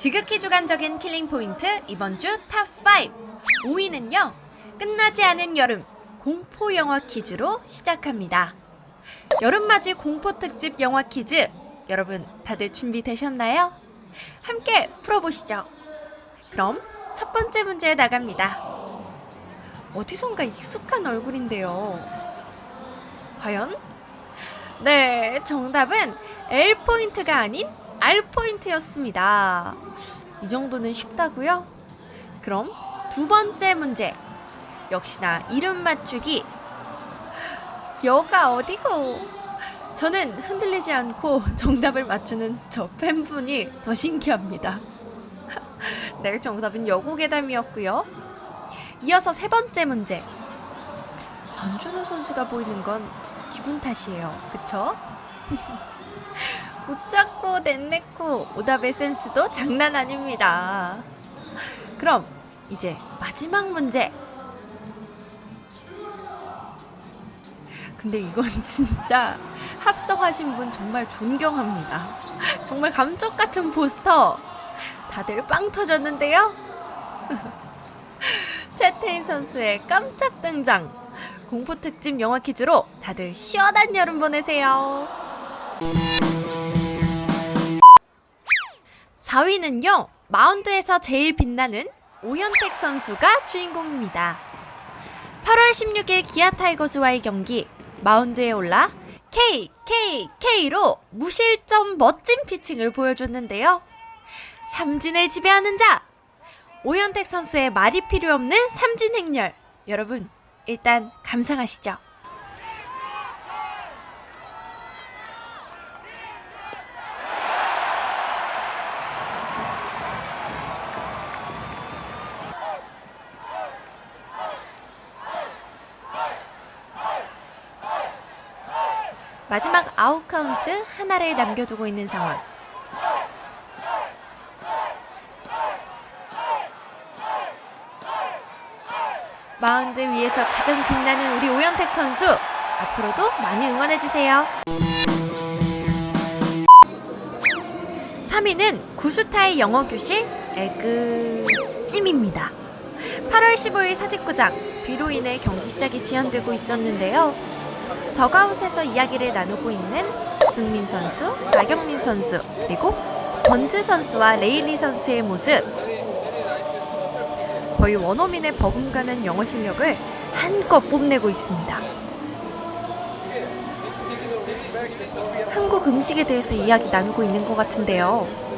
지극히 주관적인 킬링 포인트 이번 주 탑 5. 5위는요. 끝나지 않은 여름 공포 영화 퀴즈로 시작합니다. 여름맞이 공포 특집 영화 퀴즈. 여러분 다들 준비되셨나요? 함께 풀어보시죠. 그럼 첫 번째 문제 나갑니다. 어디선가 익숙한 얼굴인데요. 과연? 네, 정답은 L 포인트가 아닌 R 포인트였습니다. 이 정도는 쉽다고요? 그럼 두 번째 문제. 역시나 이름 맞추기. 여가 어디고? 저는 흔들리지 않고 정답을 맞추는 저 팬분이 더 신기합니다. 네, 정답은 여고괴담이었고요. 이어서 세 번째 문제. 전준우 선수가 보이는 건 기분 탓이에요. 그쵸? 웃잡고 넷내고 오답의 센스도 장난 아닙니다. 그럼 이제 마지막 문제. 근데 이건 진짜 합성하신 분 정말 존경합니다. 정말 감쪽 같은 포스터. 다들 빵 터졌는데요? 채태인 선수의 깜짝 등장. 공포 특집 영화 퀴즈로 다들 시원한 여름 보내세요. 4위는요, 마운드에서 제일 빛나는 오현택 선수가 주인공입니다. 8월 16일 기아 타이거즈와의 경기, 마운드에 올라 K, K, K로 무실점 멋진 피칭을 보여줬는데요. 삼진을 지배하는 자! 오현택 선수의 말이 필요 없는 삼진 행렬. 여러분, 일단 감상하시죠. 마지막 아웃 카운트 하나를 남겨두고 있는 상황. 마운드 위에서 가장 빛나는 우리 오현택 선수 앞으로도 많이 응원해 주세요. 3위는 구스타의 영어 교실 에그 찜입니다. 8월 15일 사직구장 비로 인해 경기 시작이 지연되고 있었는데요. 더가웃에서 이야기를 나누고 있는 승민 선수, 나경민 선수, 그리고 번즈 선수와 레일리 선수의 모습. 거의 원어민의 버금가는 영어 실력을 한껏 뽐내고 있습니다. 한국 음식에 대해서 이야기 나누고 있는 것 같은데요.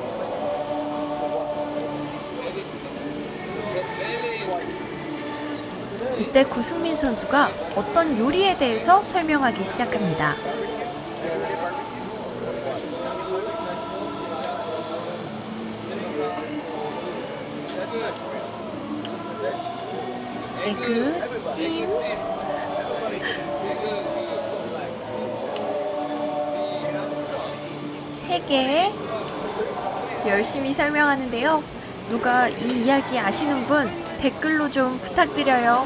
이때 구승민 선수가 어떤 요리에 대해서 설명하기 시작합니다. 에그 찜 세 개 열심히 설명하는데요. 누가 이 이야기 아시는 분 댓글로 좀 부탁드려요.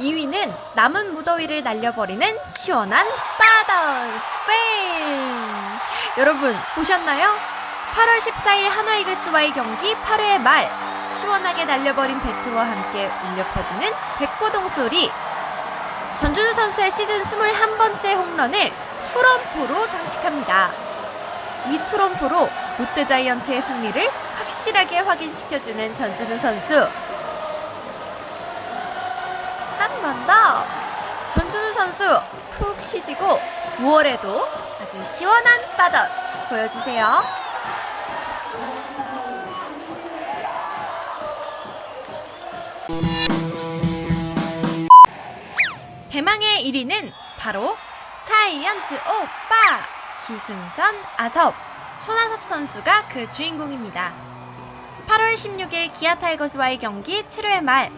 2위는 남은 무더위를 날려버리는 시원한 빠던 스페인. 여러분 보셨나요? 8월 14일 한화 이글스와의 경기 8회의 말 시원하게 날려버린 배트와 함께 울려 퍼지는 백고동 소리 전준우 선수의 시즌 21번째 홈런을 투런포로 장식합니다. 이 투런포로 롯데자이언츠의 승리를 확실하게 확인시켜주는 전준우 선수. 한 번 더! 전준우 선수 푹 쉬시고 9월에도 아주 시원한 빠던 보여주세요. 대망의 1위는 바로 차이언츠 오빠 기승전 아섭 손아섭 선수가 그 주인공입니다. 8월 16일 기아 타이거즈와의 경기 7회 말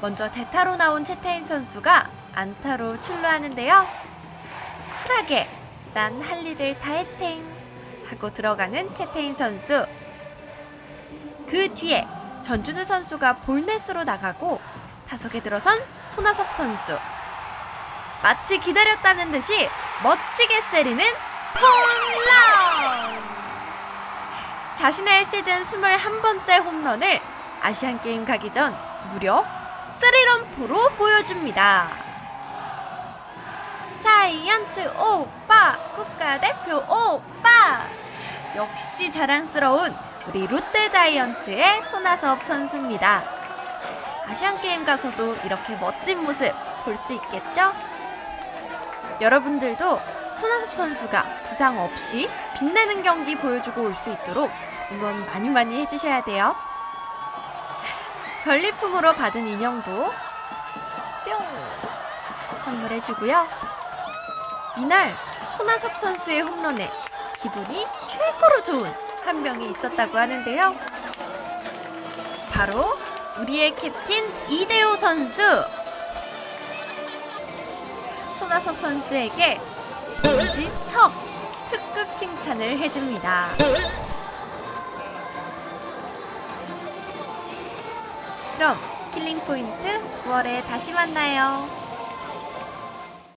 먼저 대타로 나온 채태인 선수가 안타로 출루하는데요. 쿨하게 난 할 일을 다 했탱 하고 들어가는 채태인 선수. 그 뒤에 전준우 선수가 볼넷으로 나가고 타석에 들어선 손아섭 선수. 마치 기다렸다는 듯이 멋지게 세리는 홈런! 자신의 시즌 21번째 홈런을 아시안 게임 가기 전 무려 3런포로 보여줍니다. 자이언츠 오빠, 국가대표 오빠! 역시 자랑스러운 우리 롯데 자이언츠의 손아섭 선수입니다. 아시안 게임 가서도 이렇게 멋진 모습 볼 수 있겠죠? 여러분들도 손아섭 선수가 부상 없이 빛나는 경기 보여주고 올 수 있도록 응원 많이 많이 해주셔야 돼요. 전리품으로 받은 인형도 뿅 선물해주고요. 이날 손아섭 선수의 홈런에 기분이 최고로 좋은 한 명이 있었다고 하는데요. 바로 우리의 캡틴 이대호 선수. 손아섭 선수에게 엄지척 특급 칭찬을 해줍니다. 그럼 킬링 포인트 9월에 다시 만나요.